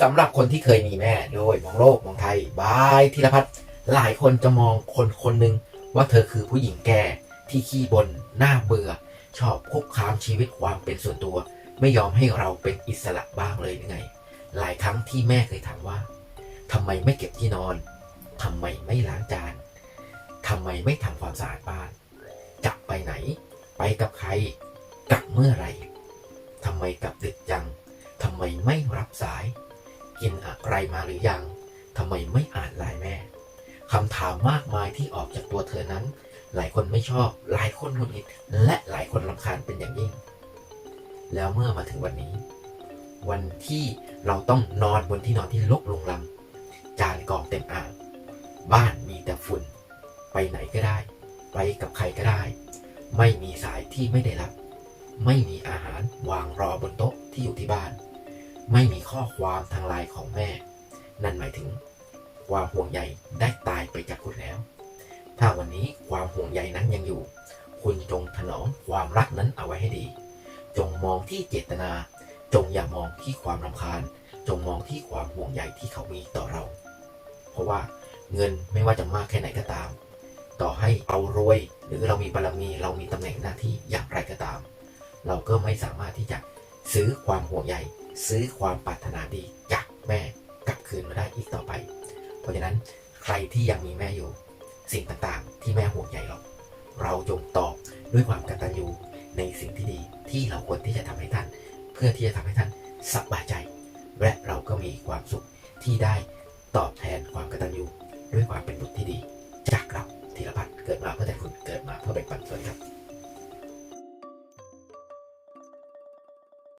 สำหรับคนที่เคยมีแม่โดยมองโลกมองไทยบายธีรพัฒน์หลายคนจะมองคนคนหนึ่งว่าเธอคือผู้หญิงแก่ที่ขี้บน่นหน้าเบื่อ ชอบคุกคามชีวิตความเป็นส่วนตัว ไม่ยอมให้เราเป็นอิสระบ้างเลยยังไง หลายครั้งที่แม่เคยถามว่าทำไมไม่เก็บที่นอนทำไมไม่ล้างจานทำไมไม่ทำความสะอาดบ้านจะไปไหน ไปกับใครกลับเมื่อไหร่ทำไมกลับดึกจังทำไมไม่รับสาย กินอะไรมาหรือยังทำไมไม่อ่านไลน์แม่คำถามมากมายที่ออกจากตัวเธอนั้น หลายคนไม่ชอบ หลายคนหงุดหงิดและหลายคนรำคาญเป็นอย่างยิ่ง แล้วเมื่อมาถึงวันนี้ วันที่เราต้องนอนบนที่นอนที่ลกลงลังจานกองเต็มอ่างบ้านมีแต่ฝุ่น ไปไหนก็ได้ ไปกับใครก็ได้ ไม่มีสายที่ไม่ได้รับ ไม่มีอาหารวางรอบนโต๊ะที่อยู่ที่บ้าน ไม่มีข้อความทางไลน์ของแม่ นั่นหมายถึง ความห่วงใยได้ตายไปจากคุณแล้ว ถ้าวันนี้ความห่วงใยนั้นยังอยู่ คุณจงถนอมความรักนั้นเอาไว้ให้ดี จงมองที่เจตนา จงอย่ามองที่ความรำคาญ จงมองที่ความห่วงใยที่เขามีต่อเรา เพราะว่าเงินไม่ว่าจะมากแค่ไหนก็ตาม ต่อให้เรารวย หรือเรามีบารมีเรามีตำแหน่งหน้าที่อย่างไรก็ตาม เราก็ไม่สามารถที่จะซื้อความห่วงใย ซื้อความปรารถนาดีจากแม่กลับคืนมาได้อีกต่อไป เพราะฉะนั้นใครที่ยังมีแม่อยู่ สิ่งต่างๆ ที่แม่ห่วงใยเราเราจงตอบด้วยความกตัญญูในสิ่งที่ดีที่เราควรที่จะทำให้ท่าน เพื่อที่จะทำให้ท่านสบายใจ และเราก็มีความสุขที่ได้ตอบแทนความกตัญญูด้วยความเป็นบุตรที่ดี จากเราธีรพัฒน์เกิดมาเพื่อแต่คุณเกิดมาเพื่อเป็นปันส่วนครับ